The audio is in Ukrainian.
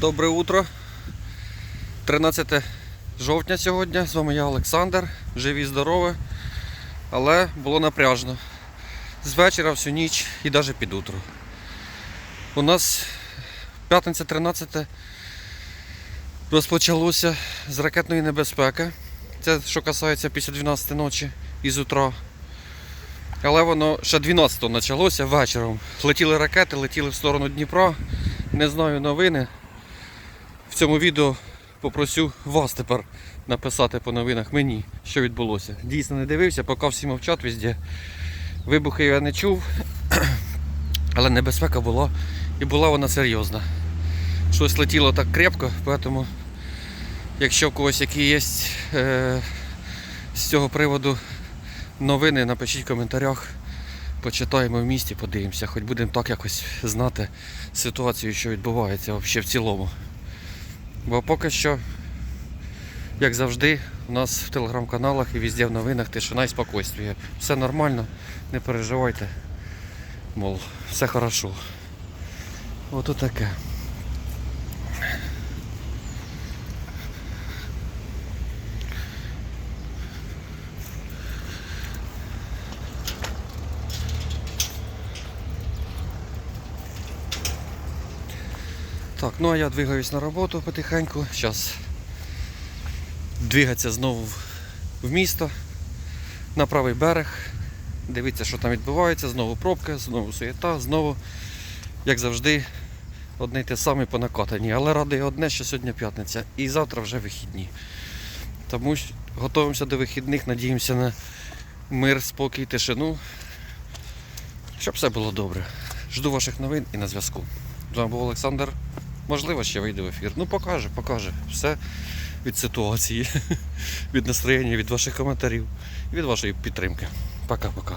Добре утро. 13 жовтня сьогодні. З вами я Олександр. Живі, здорові. Але було напряжно. З вечора всю ніч і навіть під утро. У нас п'ятниця 13 розпочалося з ракетної небезпеки. Це що касається після 12 ночі із утра. Але воно ще 12-го почалося вечором. Летіли ракети, летіли в сторону Дніпра. Не знаю новини. В цьому відео попросю вас тепер написати по новинах мені, що відбулося. Дійсно не дивився, поки всі мовчать везде. Вибухи я не чув, але небезпека була і була вона серйозна. Щось летіло так крепко, тому якщо в когось які є е, з цього приводу новини, напишіть в коментарях. Почитаємо в місті, подивимося, хоч будемо так якось знати ситуацію, що відбувається взагалі в цілому. Бо поки що, як завжди, у нас в телеграм-каналах і везде в новинах тишина і спокійствие. Все нормально, не переживайте. Мол, все хорошо. Ото таке. Так, ну а я двигаюсь на роботу потихеньку. Зараз двигатися знову в- місто на правий берег. Дивіться, що там відбувається, знову пробка, знову суєта, знову, як завжди, одне й те саме по накатанні. Але радує одне, що сьогодні п'ятниця і завтра вже вихідні. Тому готуємося до вихідних, надіємося на мир, спокій, тишину. Щоб все було добре. Жду ваших новин і на зв'язку. З вами був Олександр. Можливо, ще вийде в ефір. Ну, покаже, покаже. Все від ситуації, від настроєння, від ваших коментарів від вашої підтримки. Пока-пока.